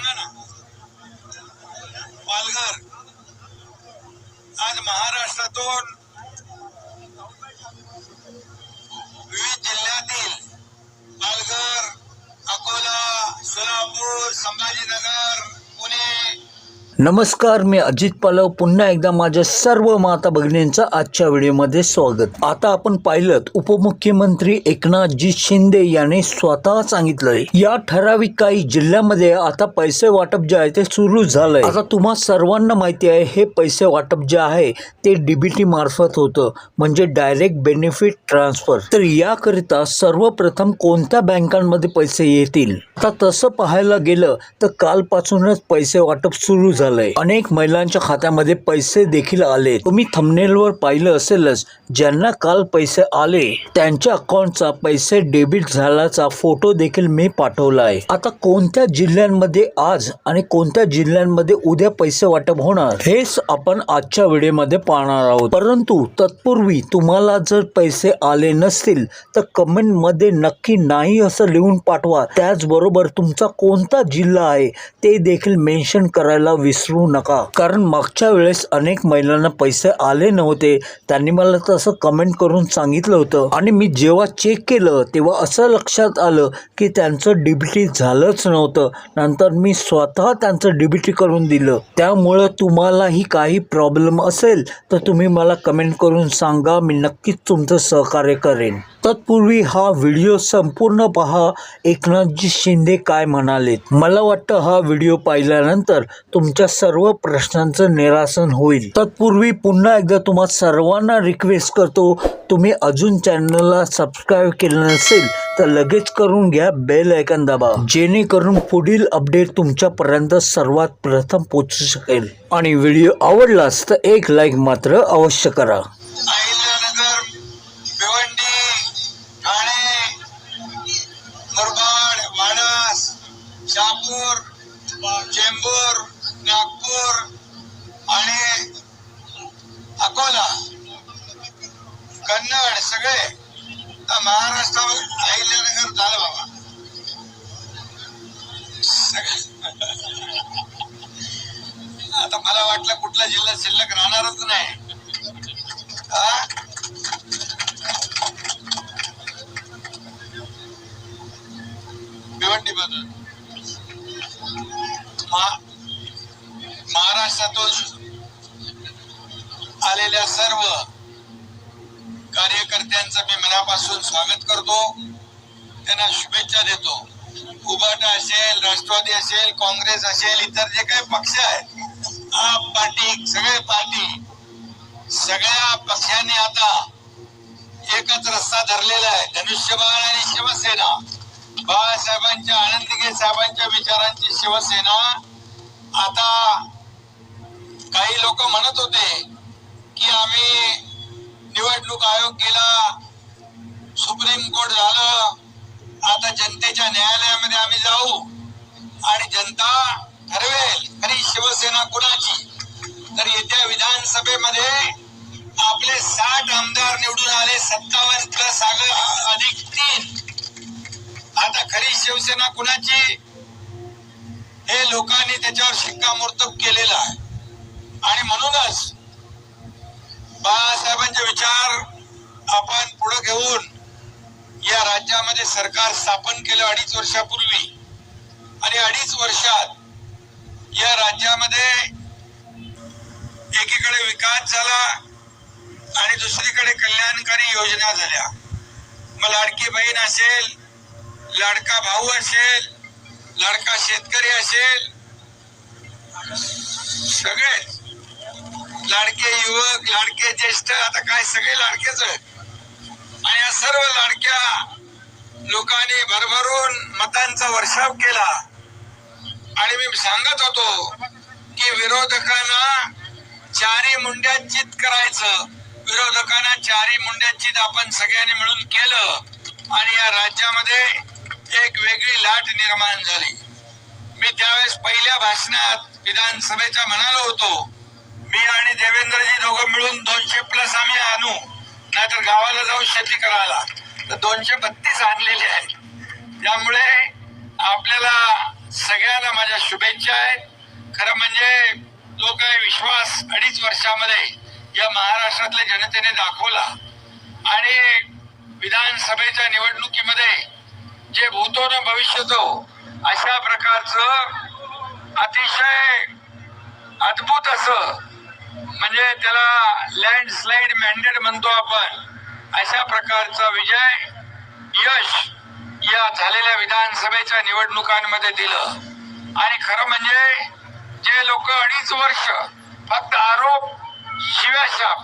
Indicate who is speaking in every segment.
Speaker 1: सांगा ना. पालघर. आज महाराष्ट्रातून विविध जिल्ह्यातील पालघर अकोला सोलापूर संभाजीनगर पुणे
Speaker 2: नमस्कार मी अजित पालव. पुन्हा एकदा माझ्या सर्व माता भगिनींचं आजच्या व्हिडिओमध्ये स्वागत. आता आपण पाहिलं उपमुख्यमंत्री एकनाथजी शिंदे यांनी स्वतः सांगितलंय या ठराविक काही जिल्ह्यामध्ये आता पैसे वाटप जे आहे ते सुरू झालंय. आता तुम्हा सर्वांना माहिती आहे हे पैसे वाटप जे आहे ते डीबीटी मार्फत होतं म्हणजे डायरेक्ट बेनिफिट ट्रान्सफर तर याकरिता सर्वप्रथम कोणत्या बँकांमध्ये पैसे येतील? आता तसं पाहायला गेलं तर कालपासूनच पैसे वाटप सुरू झालंय अनेक महिलांच्या खात्यामध्ये पैसे देखील आले तुम्ही थंबनेलवर पाहिलं असेलच ज्यांना काल पैसे आले. त्यांच्या अकाउंटचा पैसे डेबिट झाल्याचा फोटो देखील मी पाठवला आहे आता कोणत्या जिल्ह्यांमध्ये आज आणि कोणत्या जिल्ह्यांमध्ये उद्या पैसे वाटप होणार हेच आपण आजच्या व्हिडिओमध्ये पाहणार आहोत. परंतु तत्पूर्वी तुम्हाला जर पैसे आले नसतील तर कमेंटमध्ये नक्की नाही असं लिहून पाठवा. त्याचबरोबर तुमचा कोणता जिल्हा आहे ते देखील मेन्शन करायला विसरू नका. कारण मागच्या वेळेस अनेक महिलांना पैसे आले नव्हते. त्यांनी मला तसं कमेंट करून सांगितलं होतं. आणि मी जेव्हा चेक केलं तेव्हा असं लक्षात आलं की त्यांचं डीबीटी झालंच नव्हतं. नंतर मी स्वतः त्यांचं डीबीटी करून दिलं. त्यामुळं तुम्हालाही काही प्रॉब्लेम असेल तर तुम्ही मला कमेंट करून सांगा. मी नक्कीच तुमचं सहकार्य करेन. तत्पूर्वी हा व्हिडिओ संपूर्ण पहा. एकनाथजी शिंदे काय म्हणालेत? मला वाटतं हा व्हिडिओ पाहिल्यानंतर तुमच्या सर्व प्रश्नांचं निरासन होईल. तत्पूर्वी पुन्हा एकदा तुम्हा सर्वांना रिक्वेस्ट करतो तुम्ही अजून चॅनलला सबस्क्राईब केलं नसेल तर लगेच करून घ्या बेल ऐकन दाबा. जेणेकरून पुढील अपडेट तुमच्यापर्यंत सर्वात प्रथम पोचू शकेल. आणि व्हिडिओ आवडलास तर एक लाईक मात्र अवश्य करा.
Speaker 1: कन्नड सगळे. महाराष्ट्रावर अहिल्यानगर झालं बाबा. सगळे. आता मला वाटलं कुठला जिल्हा शिल्लक राहणारच नाही. भिवंडी मधून. महाराष्ट्रातून आलेल्या सर्व कार्यकर्त्यांचं मी मनापासून स्वागत करतो. त्यांना शुभेच्छा देतो. उभाटा असेल राष्ट्रवादी असेल काँग्रेस असेल इतर जे काही पक्ष आहेत आप पार्टी सगळे पार्टी सगळ्या पक्षांनी आता एकच रस्ता धरलेला आहे. धनुष्यबाण आणि शिवसेना. बाळासाहेबांच्या आनंदगे साहेबांच्या विचारांची शिवसेना. आता काही लोक म्हणत होते की आम्ही निवडणूक आयोग केला सुप्रीम कोर्ट झालं आता जनतेच्या न्यायालयामध्ये आम्ही जाऊ. आणि जनता ठरवेल खरी शिवसेना कुणाची? तर येत्या विधानसभेमध्ये आपले साठ आमदार निवडून आले सत्तावन्न प्लस अधिक तीन. आता खरी शिवसेना कुणाची? हे लोकांनी त्याच्यावर शिक्कामोर्तब केलेला आहे. आणि म्हणूनच बाळासाहेबांचे विचार आपण पुढे घेऊन या राज्यामध्ये सरकार स्थापन केलं अडीच वर्षापूर्वी. आणि अडीच वर्षात या राज्यामध्ये एकीकडे विकास झाला आणि दुसरीकडे कल्याणकारी योजना झाल्या. मग लाडकी बहीण असेल लाडका भाऊ असेल लाडका शेतकरी असेल सगळेच. लाडके युवक लाडके ज्येष्ठ आता काय सगळे लाडकेच आणि या सर्व लाडक्या लोकांनी भरभरून मतांचा वर्षाव केला. आणि मी सांगत होतो की विरोधकांना चारी मुंड्यांचीत करायचं. विरोधकांना चारी मुंड्यांचीत आपण सगळ्यांनी मिळून केलं. आणि या राज्यामध्ये एक वेगळी लाट निर्माण झाली. मी त्यावेळेस पहिल्या भाषणात विधानसभेच्या म्हणालो होतो मी आणि देवेंद्रजी दोघं मिळून दोनशे प्लस आम्ही आणू. नाहीतर गावाला जाऊन शेती करायला. तर दोनशे बत्तीस आणलेले आहेत. त्यामुळे आपल्याला सगळ्यांना माझ्या शुभेच्छा आहेत. खरं म्हणजे जो काही विश्वास अडीच वर्षामध्ये या महाराष्ट्रातल्या जनतेने दाखवला. आणि विधानसभेच्या निवडणुकीमध्ये जे भूतो न भविष्यतो अशा प्रकारचं अतिशय अद्भुत असं म्हणजे त्याला लँडस्लाइड मॅन्डेट म्हणतो आपण. अशा प्रकारचा विजय यश या झालेल्या विधानसभेच्या निवडणुकांमध्ये दिलं. आणि खरं म्हणजे जे लोक अडीच वर्ष फक्त आरोप शिव्याशाप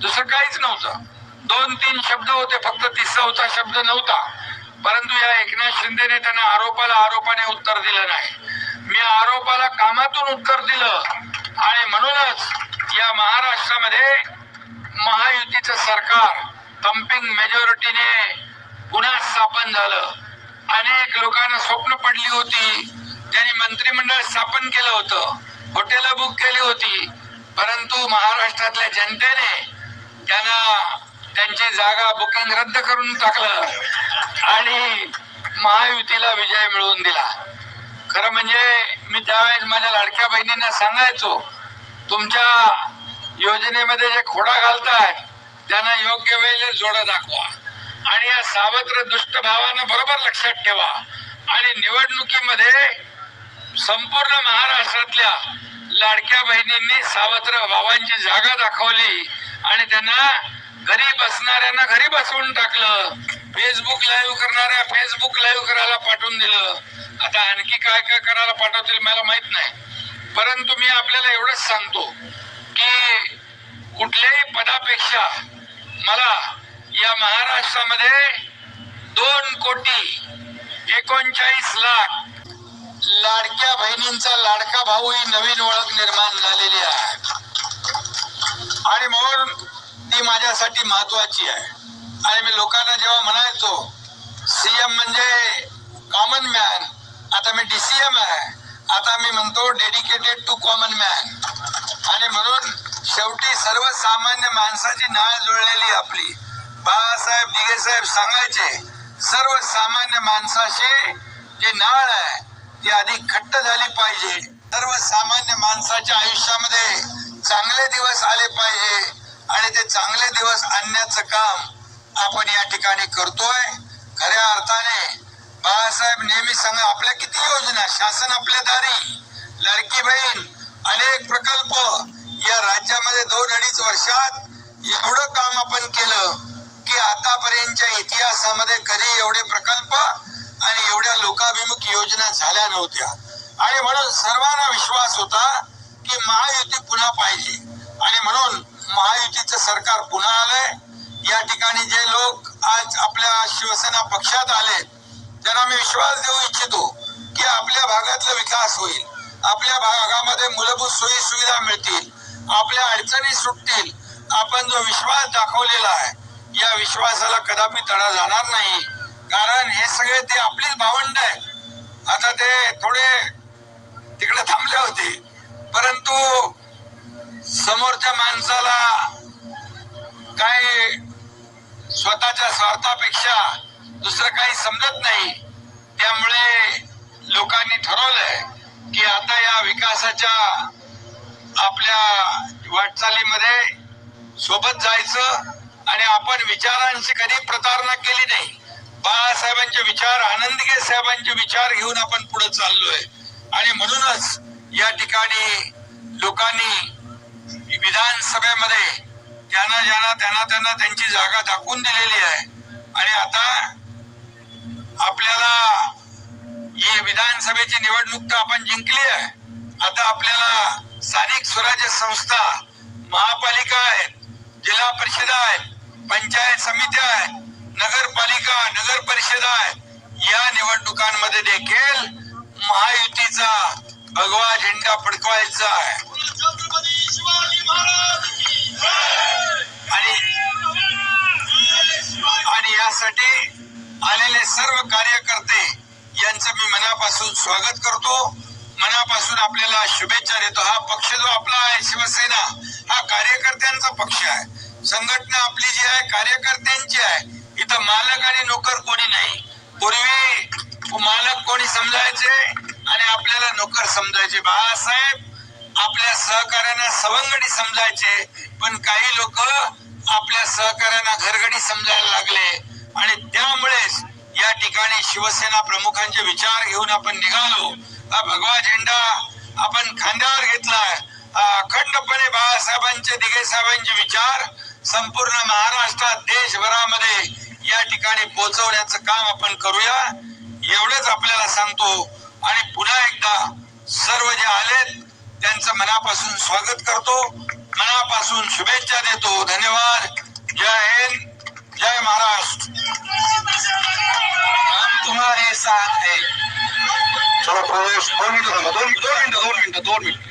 Speaker 1: दुसरं काहीच नव्हतं. दोन तीन शब्द होते फक्त तिसरा होता शब्द नव्हता. परंतु या एकनाथ शिंदेने त्यांना आरोपाला आरोपाने उत्तर दिलं नाही. मी आरोपाला कामातून उत्तर दिलं. आणि म्हणूनच या महाराष्ट्रामध्ये महायुतीचं सरकार थम्पिंग मेजॉरिटीने पुन्हा स्थापन झालं. अनेक लोकांना स्वप्न पडली होती. त्यांनी मंत्रिमंडळ स्थापन केलं होतं. हॉटेलं बुक केली होती. परंतु महाराष्ट्रातल्या जनतेने त्यांना त्यांची जागा बुकिंग रद्द करून टाकलं आणि महायुतीला विजय मिळवून दिला. खरं म्हणजे मी त्यावेळेस माझ्या लाडक्या बहिणींना सांगायचो तुमच्या योजनेमध्ये जे खोडा घालताय त्यांना योग्य वेळेला जोडा दाखवा. आणि या सावत्र दुष्ट भावानं बरोबर लक्षात ठेवा. आणि निवडणुकीमध्ये संपूर्ण महाराष्ट्रातल्या लाडक्या बहिणींनी सावत्र भावांची जागा दाखवली आणि त्यांना घरी बसणाऱ्यांना घरी बसवून टाकलं. फेसबुक लाईव्ह करणाऱ्या फेसबुक लाईव्ह करायला पाठवून दिलं. आता आणखी काय काय करायला पाठवतील मला माहीत नाही. परंतु मी आपल्याला एवढंच सांगतो. की कुठल्याही पदापेक्षा मला या महाराष्ट्रामध्ये दोन कोटी एकोणचाळीस लाख लाडक्या बहिणींचा लाडका भाऊ ही नवीन ओळख निर्माण झालेली आहे. आणि म्हणून ती माझ्यासाठी महत्वाची आहे. आणि मी लोकांना जेव्हा म्हणायचो सीएम म्हणजे कॉमन मॅन आता मी डीसीएम आहे. आता मी म्हणतो डेडिकेटेड टू कॉमन मॅन आणि म्हणून शेवटी सर्वसामान्य माणसाची नाळ जुळलेली आपली. बाळासाहेब दिघे साहेब सांगायचे सर्वसामान्य माणसाशी जी नाळ आहे ती आधी घट्ट झाली पाहिजे. सर्वसामान्य माणसाच्या आयुष्यामध्ये चांगले दिवस आले पाहिजे आणि ते चांगले दिवस आणण्याचं काम आपण या ठिकाणी करतोय. खऱ्या अर्थाने बाळासाहेब नेहमी सांगा आपल्या किती योजना? शासन आपल्या दारी. लाडकी बहीण अनेक प्रकल्प या राज्यामध्ये दोन अडीच वर्षात एवढं काम आपण केलं की आतापर्यंतच्या इतिहासामध्ये कधी एवढे प्रकल्प आणि एवढ्या लोकाभिमुख योजना झाल्या नव्हत्या. आणि म्हणून सर्वांना विश्वास होता की महायुती पुन्हा पाहिजे. आणि म्हणून महायुतीचं सरकार पुन्हा आलंय. या ठिकाणी जे लोक आज आपल्या शिवसेना पक्षात आले त्यांना मी विश्वास देऊ इच्छितो की आपल्या भागातला विकास होईल. आपल्या भागामध्ये मूलभूत सोयी सुविधा मिळतील आपल्या अडचणी सुटतील आपण जो विश्वास दाखवलेला आहे या विश्वासाला कदापि तडा जाणार नाही. कारण हे सगळे ते आपलीच भावंड आहे. आता ते थोडे तिकडे थांबले होते. परंतु समोरच्या माणसाला काय स्वतःच्या स्वार्थापेक्षा दुसरं काही समजत नाही. त्यामुळे लोकांनी ठरवलंय की आता या विकासाच्या आपल्या वाटचालीमध्ये सोबत जायचं आणि आपण विचारांची कधी प्रतारणा केली नाही. बाळासाहेबांचे विचार आनंदगे साहेबांचे विचार घेऊन आपण पुढे चाललोय. आणि म्हणूनच या ठिकाणी लोकांनी विधानसभेमध्ये त्यांना ज्यांना त्यांना त्यांना त्यांची जागा दाखवून दिलेली आहे. आणि आता आपल्याला ही विधानसभेची निवडणूक तर आपण जिंकली आहे. आता आपल्याला स्थानिक स्वराज्य संस्था महापालिका आहेत जिल्हा परिषदा आहेत पंचायत समित्या आहेत नगरपालिका नगर परिषदा आहेत या निवडणुकांमध्ये देखील महायुतीचा भगवा झेंडा फडकवायचा आहे. आणि आणि यासाठी आलेले सर्व कार्यकर्ते यांचं मी मनापासून स्वागत करतो. मनापासून आपल्याला शुभेच्छा देतो. हा पक्ष जो आपला आहे शिवसेना हा कार्यकर्त्यांचा पक्ष आहे. संघटना आपली जी आहे कार्यकर्त्यांची आहे. इथं मालक आणि नोकर कोणी नाही. पूर्वी मालक कोणी समजायचे आणि आपल्याला नोकर समजायचे. बाळासाहेब आपल्या सहकार्यांना सवंगडी समजायचे पण काही लोक आपल्या सहकार्यांना घरगडी समजायला लागले. आणि त्यामुळेच या ठिकाणी शिवसेना प्रमुखांचे विचार घेऊन आपण निघालो. हा भगवा झेंडा आपण खांद्यावर घेतलाय अखंडपणे बाळासाहेबांचे दिघे साहेबांचे विचार संपूर्ण महाराष्ट्रात देशभरामध्ये या ठिकाणी पोहोचवण्याचं काम आपण करूया. एवढेच आपल्याला सांगतो. आणि पुन्हा एकदा सर्व जे आलेत त्यांचं मनापासून स्वागत करतो. मनापासून शुभेच्छा देतो. धन्यवाद. जय हिंद. जय महाराष्ट्र। हम तुम्हारे साथ है।
Speaker 3: चलो प्रवेश दोन मिनिटं थांबा दोन दोन मिनिटं दोन मिनिटं दोन मिनिटं।